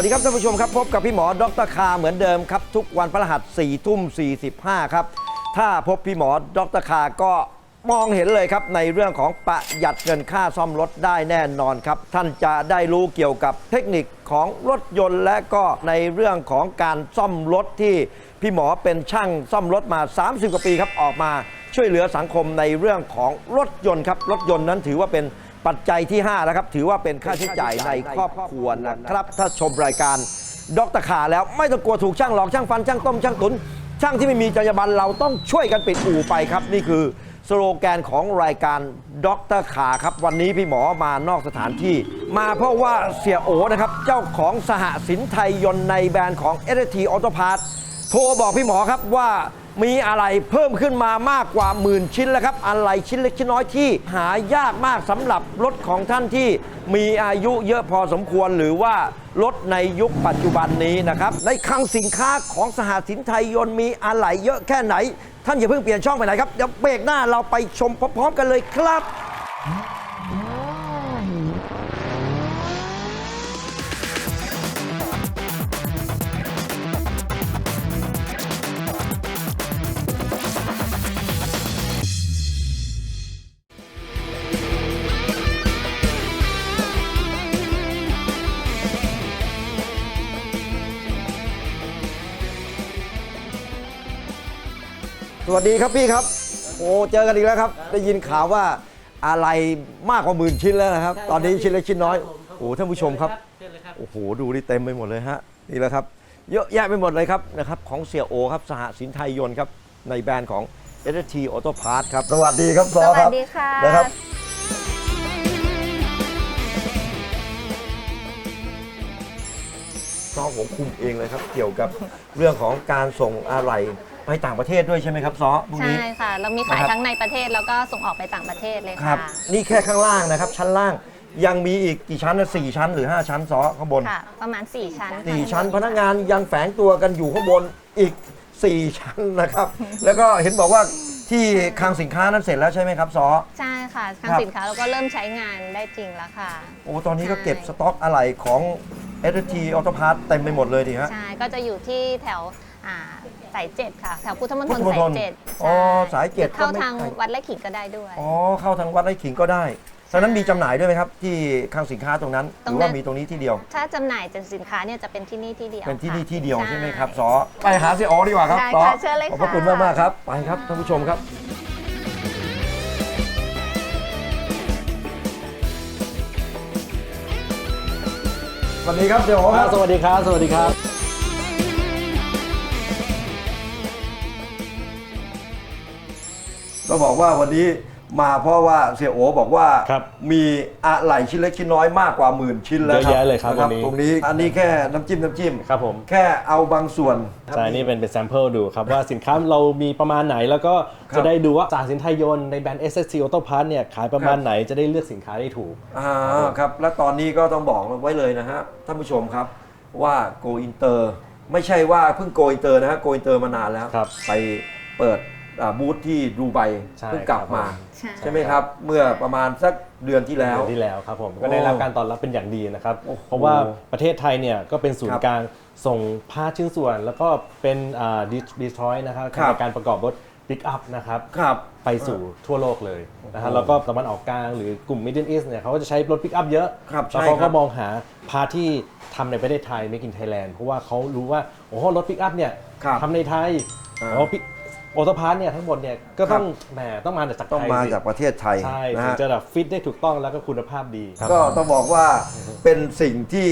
วัสดีครับท่านผู้ชมครับ พบกับพี่หมอดรคาเหมือนเดิมครับ ทุกวันพฤหัส4ทุ่ม45 ครับ ถ้าพบพี่หมอดรคาก็มองเห็นเลยครับ ในเรื่องของประหยัดเงินค่าซ่อมรถได้แน่นอนครับ ท่านจะได้รู้เกี่ยวกับเทคนิคของรถยนต์ และก็ในเรื่องของการซ่อมรถที่พี่หมอเป็นช่างซ่อมรถมา 30 กว่าปีครับออกมาช่วยเหลือสังคมในเรื่องของรถยนต์ครับรถยนต์นั้นถือว่าเป็น ปัจจัยที่5แล้วครับถือว่าเป็นค่าใช้จ่ายในครอบครัวนะครับ ถ้าชมรายการดรขาแล้วไม่ต้องกลัวถูกช่างหลอกช่างฟันช่างต้มช่างตุน ช่างที่ไม่มีจรรยาบรรณเราต้องช่วยกันปิดอู่ไปครับ นี่คือสโลแกนของรายการดรขาครับ วันนี้พี่หมอมานอกสถานที่ มาเพราะว่าเสียโอนะครับ เจ้าของสหสินไทยยนต์ในแบรนด์ของ s t Auto Parts โทรบอกพี่หมอครับว่า มีอะไรเพิ่มขึ้นมามากกว่าหมื่นชิ้นแล้วครับ อะไรชิ้นเล็กชิ้นน้อยที่หายากมากสำหรับรถของท่านที่มีอายุเยอะพอสมควรหรือว่ารถในยุคปัจจุบันนี้นะครับ ในคลังสินค้าของสหสินไทยยนต์มีอะไรเยอะแค่ไหน ท่านอย่าเพิ่งเปลี่ยนช่องไปไหนครับเดี๋ยวเบรกหน้าเราไปชมพร้อมๆกันเลยครับ สวัสดีครับพี่ครับ โอ้เจอกันอีกแล้วครับ ได้ยินข่าวว่าอะไรมากกว่าหมื่นชิ้นแล้วนะครับ ตอนนี้ชิ้นเล็กชิ้นน้อยโอ้ท่านผู้ชมครับโอ้โหดูนี่เต็มไปหมดเลยฮะนี่แหละครับ เยอะแยะไปหมดเลยครับนะครับของเสียโอครับสหสินไทยยนต์ครับในแบรนด์ของ s t Auto Parts ครับสวัสดีครับซอสควัรัสบดีค่ะนะครับซอผมคุมเองเลยครับ เกี่ยวกับเรื่องของการส่งอะไร ไปต่างประเทศด้วยใช่ไหมครับซอพวกใช่นี้ค่ะ เรามีขายนะครับ ทั้งในประเทศแล้วก็ส่งออกไปต่างประเทศเลยครัค่ะ บ นี่แค่ข้างล่างนะครับ ชั้นล่างยังมีอีกกี่ชั้นนะสี่ชั้นหรือ 5 ชั้นซอข้างบน ค่ะ ประมาณ 4 ชั้นสี่ค่ะชั้นพนักงานยังแฝงตัวกันอยู่ข้างบนอีก 4 ชั้นนะครับ แล้วก็เห็นบอกว่าที่คลังสินค้านั้นเสร็จแล้วใช่ไหมครับซอ ใช่ค่ะทางครับ สินค้าเราก็เริ่มใช้งานได้จริงแล้วค่ะ โอ้ตอนนี้ก็ใช่เก็บสต็อกอะไรของ s t Auto Parts เต็มไปหมดเลยดีฮะ ใช่ ก็จะอยู่ที่แถวอ่า สายเจ็ดค่ะแถวพุทธมณฑพุลทธมณฑลสายเจ็ดอ๋อใช่สายเจ็ดหรือเข้าก็ไม่ทางไกล วัดไร่ขิงก็ได้ด้วย อ๋อเข้าทางวัดไร่ขิงก็ได้ตอนนั้นมีจำหน่ายด้วยไหมครับ ที่คลังสินค้าตรงนั้น หตรงนั้น รือว่ามีตรงนี้ที่เดียว ถ้าจำหน่ายจากสินค้าเนี่ยจะเป็นที่นี่ที่เดียวเป็นที่นี่ค่ะ ที่เดียวใช่ไหมครับใซอไปหาเสียอ๋อดีกว่าครับได้ซอค่ะเชิญเลยขอบพระค่ะ คุณมากมากๆครับ ไปครับท่านผู้ชมครับ สวัสดีครับเสียอ๋อคครัรับบสวัสดีครับ สวัสดีครับ ก็บอกว่าวันนี้มาเพราะว่าเสียโอบอกว่าครับมีอะไรชิ้นเล็กชิ้นน้อยมากกว่าหมื่นชิ้นแล้วเยอะแยะเลยครับนะวันนี้ ตรงนี้อันนี้แค่น้ำจิ้มน้ำจิ้มครับผมแค่เอาบางส่วน ใช่นี่เป็นเป็นแซมเปิลดูครับ ว่าสินค้าเรามีประมาณไหนแล้วก็ครับจะได้ดูว่าสาสินไทยยนต์ในแบรนด์ SSC Auto Parts เนี่ยขายประมาณครับ ไหนจะได้เลือกสินค้าได้ถูก อ่าครับและตอนนี้ก็ต้องบอกไว้เลยนะฮะท่านผู้ชมครับว่า Go Inter ไม่ใช่ว่าเพิ่ง Go Inter นะฮะ Go Inter มานานแล้ว ครับไปเปิด อ่าบูธที่ดูไบใช่เพิ่งกลับมา ครับผมใช่ ใช่ไหมครับ เมื่อประมาณสักเดือนที่แล้ว เดือนที่แล้วครับผมโอ้ก็ได้รับการตอบรับเป็นอย่างดีนะครับ โอ้โหเพราะว่าประเทศไทยเนี่ยก็เป็นศูนครัย์บกลางส่งพาร์ทชิ้นส่วน แล้วก็เป็นดีทรอยต์นะครับครับ ในการประกอบรถปิกอัพนะครับครับ ไปสู่ทั่วโลกเลยนะฮะโอ้โหแล้วก็ตะวันออกกลางหรือกลุ่ม Middle East เนี่ยเขาก็จะใช้รถปิกอัพเยอะครับแล้วใช่เขาครัก็บมองหาพาร์ทที่ทำในประเทศไทย Make in Thailand เพราะว่าเขารู้ว่าโอ้โหรถปิกอัพเนี่ยครับทำในไทยอ่า โอ้พิ โอโตพาร์ทเนี่ยทั้งหมดเนี่ยก็ต้องแหมต้องมาจากไทยต้องมาสิจากประเทศไทยใช่นะถึงฮะจะแบบฟิตได้ถูกต้องแล้วก็คุณภาพดี ครับ ก็ต้องบอกว่าเป็นสิ่งที่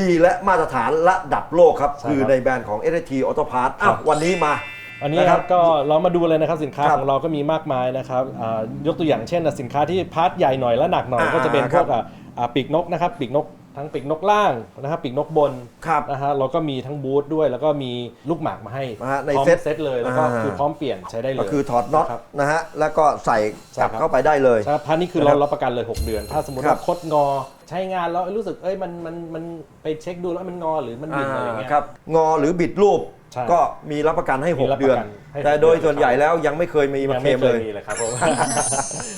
ดีและมาตรฐานระดับโลกครับ ใช่คือครับในแบรนด์ของ s t Auto Parts อ้าวครับวันนี้มา อันนี้ะครับก็เรามาดูเลยนะครับสินค้าครับของเราก็มีมากมายนะครับอ่ายกตัวอย่างเช่นสินค้าที่พาร์ทใหญ่หน่อยและหนักหน่อยอ่าก็จะเป็นคพรัวบกอะอ่าปีกนกนะครับปีกนก ทั้งปีกนกล่างนะครับปีกนกบนครับนะฮะเราก็มีทั้งบูธด้วยแล้วก็มีลูกหมากมาให้นะฮะในพร้อมเซ็ตเซตเลยแล้วก็อ่า คือพร้อมเปลี่ยนใช้ได้เลยก็คือถอดน็อตครับนะฮะแล้วก็ใส่ใช่กลับครับ เข้าไปได้เลย ใช่ครับพาร์ทนี้คือนะครับเรารับประกันเลย 6 เดือน ถ้าสมมติครับว่าคดงอ ใช้งานแล้วรู้สึกเอ้ยมันมันมันไปเช็คดูแล้วมันงอหรือมันบิดอะไรเงี้ยครับงอหรือบิดรูป ใช่ก็มีรับประกันให้ มีรับ6เดือนประกันให้แต่หกโดยเดือน ส่วนใหญ่แล้วยังไม่เคยมีมายังเคลไม่มเคเลยยมีเลยครับผม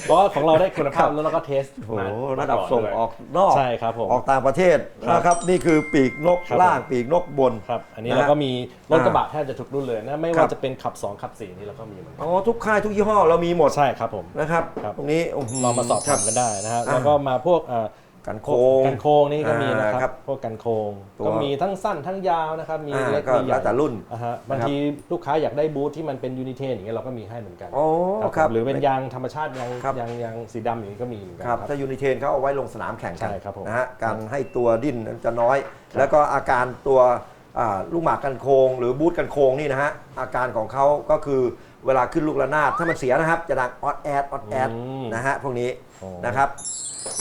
เพราะว่าของเราได้คุณภาพแล้วเราก็เทสโอ้โหมาระดับมาส่งด้วยออกนอก ใช่ครับผม ออกต่างประเทศครับนะครับนี่คือปีกนกครับ ล่างผมปีกนกบน ครับอันนี้นะฮะเราก็มีรถกระบะอ่าแทบจะทุกรุ่นเลยนะไม่ครัว่าบ จะเป็นขับ2ขับ4นี่เราก็มีเหมือนกันอ๋อทุกค่ายทุกยี่ห้อเรามีหมดใช่ครับผม นะครับ ครับ ตรงนี้โอ้โหเรามาสอบครัถามกันได้นะฮะอ่าแล้วก็มาพวกเอ่อ กันโคพวงกันโค้งนี่ก็มีนะอ่าคครัรับบพวกกันโค้งตัว ก็มีทั้งสั้นทั้งยาวนะครับมีอ่าเล็กก็มีใหญ่แล้วแต่รุ่น อ่าฮะบางทีลูกค้าอยากได้บูธที่มันเป็นยูนิเทนอย่างเงี้ยเราก็มีให้เหมือนกันอ๋อครับครับหรือเป็นยางธรรมชาติยางครับ ยางยางสีดำอย่างนี้ก็มีเหมือนกัครับ ครับ ถ้ายูนิเทนเขาเอาไว้ลงสนามแข่งกัใช่ครับผมนะฮะการให้ตัวดิ้นนั้นจะน้อย แล้วก็อาการตัวอ่าลูกหมากกันโค้งหรือบูทกันโค้งนี่นะฮะอาการของเขาก็คือเวลาขึ้นลูกระนาดถ้ามันเสียนะครับ จะดังออดแอดออดแอดอืมนะฮะพวกนี้โอ้ นะครับ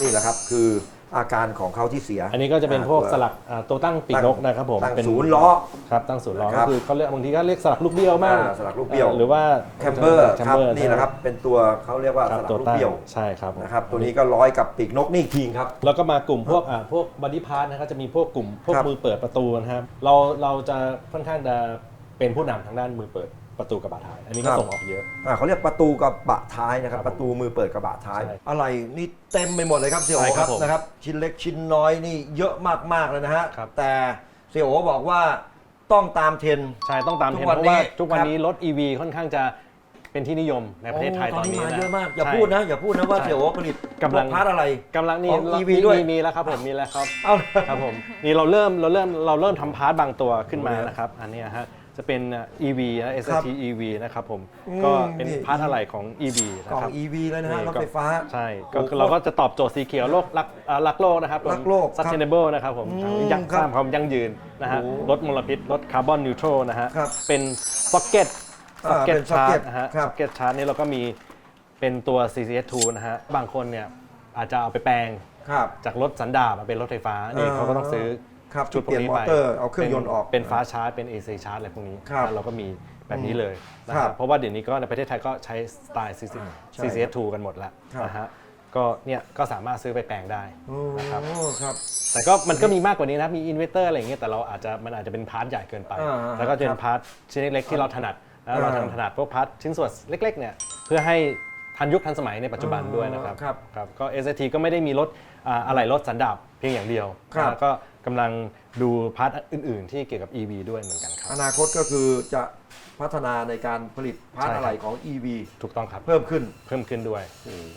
นี่แหละครับคือ อาการของเขาที่เสีย อันนี้ก็จะเป็นพวกอ่าสลักอ่าตัวตั้งปีกนกนะครับผมตั้งเป็นศูนย์ล้อ ครับตั้งศูนย์ล้อครัก็บคือเขาเรียกบางทีก็เรียกสลักลูกเบี้ยวมากอ่าสลักลูกเบี้ยว หรือว่าแคมเบอร์แคมครับเบอร์นี่แหละครับ เป็นตัวเขาเรียกว่าคสรับลักตัวลูกตั้งเบี้ยวใช่ครับผม นะครับตัวนี้ก็ร้อยกับปีกนกนี่ทิ้งครับ แล้วก็มากลุ่มพวกอ่าพวกบอดี้พาร์ทนะครับจะมีพวกกลุ่มพวกครับมือเปิดประตูนะครับเราเราจะค่อนข้างจะเป็นผู้นำทางด้านมือเปิด ประตูกระบะท้าย อันนี้ก็ส่งออกเยอะ อ่าเขาเรียกประตูกระบะท้ายนะครับครับประตูมือเปิดกระบะท้าย ใช่อะไรนี่เต็มไปหมดเลยครับเสี่ยใช่โอคครัรับบผมนะครับ ชิ้นเล็กชิ้นน้อยนี่เยอะมากๆเลยนะฮะ ครับ แต่เสี่ยโอบอกว่าต้องตามเทรนด์ ใช่ต้องตามเทรนทุกด์วันเพราะว่านี้ทุกวันครับ นี้รถ EV ค่อนข้างจะเป็นที่นิยมในประเทศไทยตอนนี้มานะเยอะมาก อย่าใช่ พูดนะ อย่าพูดนะว่าใช่เสี่ยโอผลิตกำลังพาร์ทอะไร กำลังนี่ของเรา EV มีด้วย มีมีแล้วครับผมมีแล้วครับ เอา ครับผมนี่เราเริ่มเราเริ่มเราเริ่มทำพาร์ทบางตัวขึ้นมาโอ้โหนะครับ อันเนี้ยฮะ จะเป็น EV นะ ครับ SRT EV นะครับผม อืมก็เป็นนี่ พาร์ทอะไรของ EV กล่องนะครับ EV เลยนะฮะนี่รถไฟฟ้า ใช่ก็โอ้โหคือเราก็จะตอบโจทย์สีเขียวโลกรักอ่ารักโลกนะครับผม รักโลกครับ sustainable นะครับผมอืมยังครัสบร้างความยั่งยืนนะฮะโอ้โหลดมลพิษลดคาร์บอนนิวทรัลนะฮะครับเป็นซ็อกเก็ตอ่าซ็อกเก็ตเป็นชาร์ socket จนะฮะครับซ็อกเก็ตชาร์จนี่เราก็มีเป็นตัว CCS2 นะฮะบางคนเนี่ยอาจจะเอาไปแปลงครับ จากรถสันดาปมาเป็นรถไฟฟ้านี่อ่า เขาก็ต้องซื้อ ครับชุดพวกนี้เปลี่ยนมไปอเตอร์เอาเครื่องยนต์ออกเป็นฟ้าชาร์จเป็น AC ชาร์จอะไรพวกนี้ครับนะเราก็มีแบบนี้เลยนะครัคบรับเพราะว่าเดี๋ยวนี้ก็ในประเทศไทยก็ใช้สไตล์ CC ใช่ CCS2 กันหมดแล้วครับ นะฮะก็เนี่ยก็สามารถซื้อไปแปลงได้ โอ้นะครับ ครับ แต่ก็มันก็มีมากกว่านี้นะครับมีอินเวสเตอร์อะไรอย่างเงี้ยแต่เราอาจจะมันอาจจะเป็นพาร์ทใหญ่เกินไป อ่าแล้วก็จะครัเป็บนพาร์ทชิ้นเล็กๆที่เราถนัดแล้วเราอ่า ถนัดพวกพาร์ทชิ้นส่วนเล็กๆเนี่ยเพื่อให้ทันยุคทันสมัยในปัจจุบันด้วยนะครับ ครับ ครับก็ SAT ก็ไม่ได้มีรถอ่าอะไหล่รถสันดาป เพียงอย่างเดียวครับนะก็กำลังดูพาร์ทอื่น ๆ ที่เกี่ยวกับ EV ด้วยเหมือนกันครับ อนาคตก็คือจะพัฒนาในการผลิตพาร์ทใช่ครับ อะไรของ EV ถูกต้องครับเพิ่มขึ้นเพิ่มขึ้นด้วย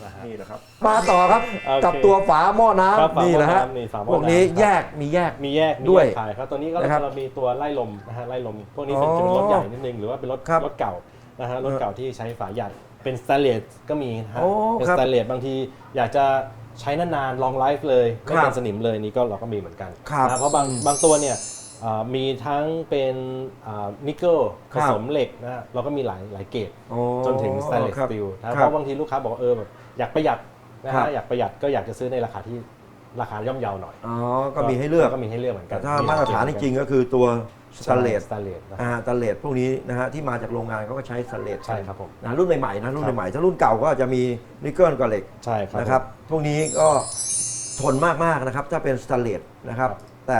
นะฮะ นี่นะครับ มาต่อครับโอเคกับตัวฝาหม้อครับน้ำนี่แหละฮะฝาหม้อน้ำนี่ฝาหม้อพวกนี้น้ำครับแยกมีแยก มีแยกมีด้วยแยกขายครับตัวนี้ก็นะครับเรามีตัวไล่ลมนะฮะไล่ลม พวกนี้เป็นอ๋อจะเป็นรถใหญ่นิดนึงหรือว่าเป็นรถครับรถเก่านะฮะรถเก่าที่ใช้ฝาหยัดเป็นสแตนเลสก็มีนะฮะโอ้เป็นครัสบแตนเลสบางทีอยากจะ ใช้นานๆลองไลฟ์เลยไม่ครัเป็บนสนิมเลยนี่ก็เราก็มีเหมือนกันครับนะเพราะบางบางตัวเนี่ยอ่ามีทั้งเป็นนิกเกิลคผรับสมเหล็กนะฮะเราก็มีหลายหลายเกรดโอ้จนถึงสแตนเลสครับสตีลนะครัเพราะบางทีลูกค้าบอกว่าเออแบบอยากประหยัดนะครัฮะบอยากประหยัดก็อยากจะซื้อในราคาที่ราคาย่อมเยาหน่อย อ๋อ ก็มีให้เลือก ก็มีให้เลือกเหมือนกัแต่นถ้ามาตรฐานจริงๆก็คือตัว สแตนเลสสแตนเลสนะ อ่าสแตนเลสพวกนี้นะฮะที่มาจากโรงงานเขาก็ใช้สแตนเลสใช่ครับผมนะรุ่นใหม่ๆนะรุ่นครับ ใหม่ๆถ้ารุ่นเก่าก็จะมีนิกเกิลกับเหล็ก ใช่ครับ นะครับ พวกนี้ก็ทนมาก ๆ นะครับ ถ้าเป็นสแตนเลสนะครับ ครับ แต่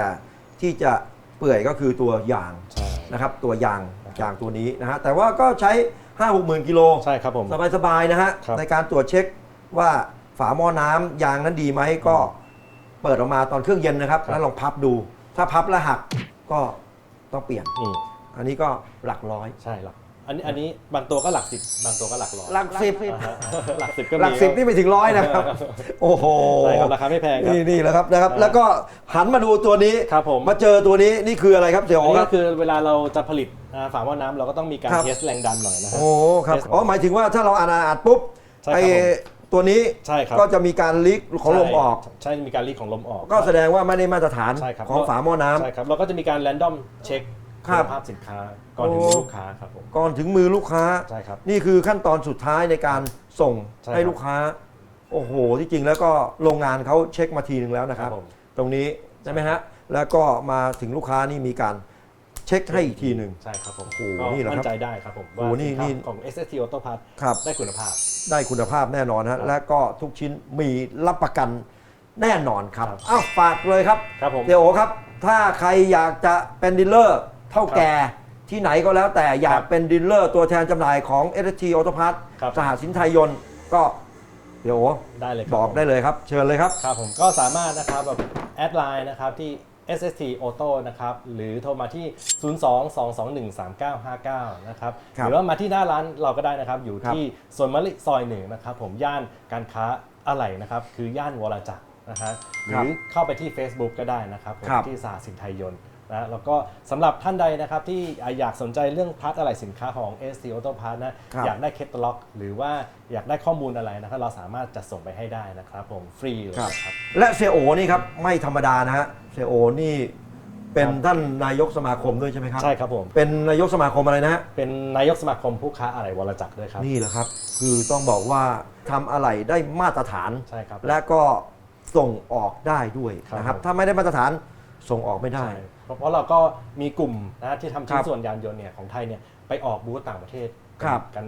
ที่จะเปื่อยก็คือตัวยางใช่ นะครับ ตัวยางยางตัวนี้นะฮะ แต่ว่าก็ใช้ 5 6หมื่นกิโล ใช่ครับผม สบาย ๆ นะฮะ ครับ ในการตรวจเช็คว่าฝาหม้อน้ำยางนั้นดีไหมก็เปิดออกมาตอนเครื่องเย็นนะครับ แล้วลองพับดู ถ้าพับแล้วหักก็ ต้องเปลี่ยน อืมอันนี้ก็หลักร้อย ใช่หลักอันนี้อันนี้บางตัวก็หลักสิบบางตัวก็หลักร้อยหลักสิบอ่าฮะหลักสิบก็มีหลักสิบนี่ไม่ถึงร้อยนะครับ โอ้โหใช่ครับราคาไม่แพงครับ นี่นี่แหละครับนะครับอ่าแล้วก็หันมาดูตัวนี้ครับผมมาเจอตัวนี้นี่คืออะไรครับเสี่ยวอันโอนี้ครัก็บคือเวลาเราจะผลิตอ่าฝาหม้อน้ำเราก็ต้องมีการครับ เทสแรงดันหน่อยนะฮะ โอ้ครับเทสอ๋อหมายถึงว่าถ้าเราอ่านอ่านปุ๊บใช่ครับไอ้ผม ตัวนี้ใช่ครับก็จะมีการลิกของลมออกใช่ใช่มีการลีกของลมออก ก็แสดงว่าไม่ได้มาตรฐานใช่ครับของฝาหม้อน้ำใช่ครับเราก็จะมีการแรนดอมเช็คครัคุบณภาพสินค้าก่อนถึงโอ้มือลูกค้าครับผมก่อนถึงมือลูกค้าใช่ครับนี่คือขั้นตอนสุดท้ายในการส่งใช่ครับให้ลูกค้า โอ้โหที่จริงแล้วก็โรงงานเขาเช็คมาทีหนึ่งแล้วนะครับครับผมตรงนี้ใช่ไหมฮะแล้วก็มาถึงลูกค้านี่มีการ เช็คให้อีกทีหนึ่ง ใช่ครับผมโอ้โหก็นี่แหละครับมั่นใจได้ครับผมโอ้ว่าโหนี่สินค้านี่ของ SST Auto Parts ครับ ได้คุณภาพ ได้คุณภาพแน่นอนครัฮะบและก็ทุกชิ้นมีรับประกันแน่นอนครับครับอ้าวฝากเลยครับครับผมเดี๋ยวโอครับ ถ้าใครอยากจะเป็นดีลเลอร์เท่าแก่ที่ไหนก็แล้วแต่อยาคกรับเป็นดีลเลอร์ตัวแทนจำหน่ายของ s t Auto Parts ครับ สหสินไทยยนต์ก็เดี๋ยวได้เลยครับบอกผม ได้เลยครับ เชิญเลยครับ ครับผมก็สามารถนะครับแบบแอดไลน์นะครับที่ SST Auto นะครับ หรือโทรมาที่ 02-221-3959 นะครับครับ หรือว่ามาที่หน้าร้านเราก็ได้นะครับ อยู่ครับที่สวนมะลิซอยหนึ่งนะครับ ผมย่านการค้าอะไหล่นะครับ คือย่านวรจักรนะฮะหรือเข้าไปที่ Facebook ก็ได้นะครับผมครับที่สหสินไทยยนต์ นะแล้วก็สำหรับท่านใดนะครับที่อยากสนใจเรื่องพาร์ทอะไหล่สินค้าของ ST Auto Parts นะครับ อยากได้เคตล็อก หรือว่าอยากได้ข้อมูลอะไรนะครับเราสามารถจัดส่งไปให้ได้นะครับผมฟรีเลยครับนะครับ และเซโอนี่ครับไม่ธรรมดานะฮะเซโอนี่เป็นครับ ท่านนายกสมาคมด้วยใช่ไหมครับ ใช่ครับผม เป็นนายกสมาคมอะไรนะฮะเป็นนายกสมาคมผู้ค้าอะไหล่วรจักรด้วยครับ นี่แหละครับ คือต้องบอกว่าทำอะไรได้มาตรฐาน ใช่ครับและก็ส่งออกได้ด้วยครับนะครับผม ถ้าไม่ได้มาตรฐาน ส่งออกไม่ได้ ใช่เพราะเพราะเราก็มีกลุ่มนะที่ทำชิ้คนรับส่วนยานยนต์เนี่ยของไทยเนี่ยไปออกบูธต่างประเทศครับกัน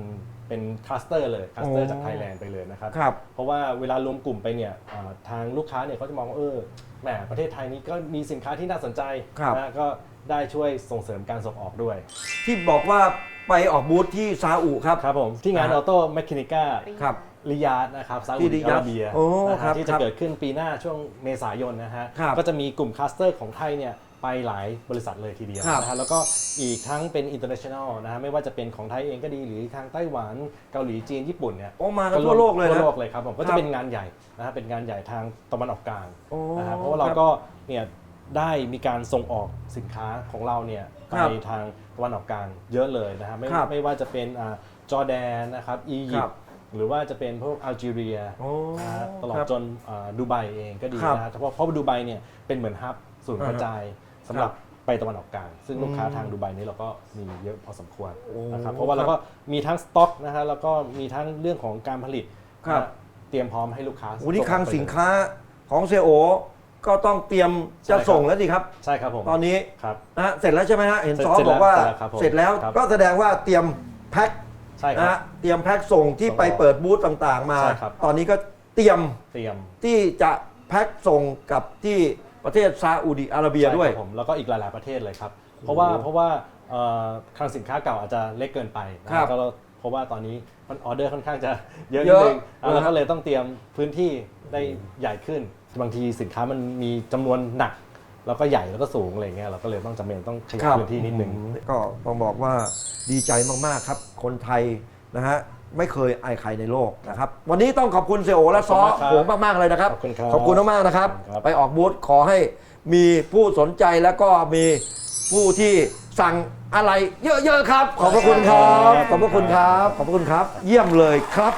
เป็นคลัสเตอร์เลยคลัสเตอร์โอ้จากไทยแลนด์ไปเลยนะครับ ครับ เพราะว่าเวลารวมกลุ่มไปเนี่ยอ่าทางลูกค้าเนี่ยเขาจะมองว่าเออแหมประเทศไทยนี้ก็มีสินค้าที่น่าสนใจครับ นะก็ได้ช่วยส่งเสริมการส่งออกด้วย ที่บอกว่าไปออกบูธที่ซาอุครับ ครับผม ที่งานออ่าอโต้แมคคินิก้า ครับ ริยาดนะครับซาที่อุริดิยาอาดระเบียโอ้นะครัฮะบที่คจะรับเกิดขึ้นปีหน้าช่วงเมษายนนะฮะครับก็จะมีกลุ่มคลัสเตอร์ของไทยเนี่ยไปหลายบริษัทเลยทีเดียวครับนะฮะแล้วก็อีกทั้งเป็น international นะฮะไม่ว่าจะเป็นของไทยเองก็ดีหรือทางไต้หวันเกาหลีจีนญี่ปุ่นเนี่ยโอ้มากันทั่วโลกเลยทั่นะวโลกเลยครับผมก็ครัจะบเป็นงานใหญ่นะฮะเป็นงานใหญ่ทางตะวันออกกลางโอ้นะฮะเพราะว่าเราครับก็เนี่ยได้มีการส่งออกสินค้าของเราเนี่ยไปครับทางตะวันออกกลางเยอะเลยนะฮะไม่ครับไม่ว่าจะเป็นอ่าจอร์แดนนะครับอียิคปรับ ต์ หรือว่าจะเป็นพวกอัลจีเรียโอ้นะฮะตลอดครับจนอ่าดูไบเองก็ดีครับนะฮะเพราะเพราะว่าดูไบเนี่ยเป็นเหมือนฮับศูนย์กระจายสำหรับไปตะวันออกกลาง ซึ่งลูกค้าอืมทางดูไบนี้เราก็มีเยอะพอสมควรโอ้นะครับเพราะว่าเราครับก็มีทั้งสต็อกนะฮะแล้วก็มีทั้งเรื่องของการผลิตครับ นะเตรียมพร้อมให้ลูกค้าโอ้นี่ส่คลังออกไปสินค้าของเซโอ ก็ต้องเตรียมจะส่งแล้วสิครับ ใช่ครับผมตอนนี้ครับ นะฮะเสร็จแล้วใช่ไหมฮะเห็นเสร็จซอเสร็จบอกว่าแล้วครับผมเสร็จแล้วครับ ก็แสดงว่าเตรียมแพ็ค ใช่คนะรับฮะเตรียมแพ็คส่งที่ส่งออกไปเปิดบูธต่างๆมา ใช่ครับ ตอนนี้ก็เตรียมเตรียมที่จะแพ็คส่งกับที่ประเทศซาอุดิอาระเบียด้วย ใช่ครับผมแล้วก็อีกหลาย ๆ ประเทศเลยครับ เพราะว่าเพราะว่าเอ่อคลังสินค้าเก่าอาจจะเล็กเกินไปนะครับก็เพราะว่าตอนนี้มันออเดอร์ค่อนข้างจะเยอะนิดนึงเยอะอะเราก็เลยต้องเตรียมพื้นที่ได้ใหญ่ขึ้น บางทีสินค้ามันมีจำนวนหนัก แล้วก็ใหญ่แล้วก็สูงอะไรเงี้ยเราก็เลยต้องจำเป็นต้องขยับพื้นที่นิดนึง ก็ต้องบอกว่าดีใจมาก ๆ ครับ คนไทยนะฮะไม่เคยอายใครในโลกนะครับ วันนี้ต้องขอบคุณเซโอและซอขอบคุณมากครับโหมากๆเลยนะครับ ขอบคุณครับขอบคุณมากๆนะครับขอบคุณครับ ไปออกบูธขอให้มีผู้สนใจแล้วก็มีผู้ที่สั่งอะไรเยอะ ๆ ครับ ขอบพระคุณครับ ขอบพระคุณครับ ขอบพระคุณครับ เยี่ยมเลยครับ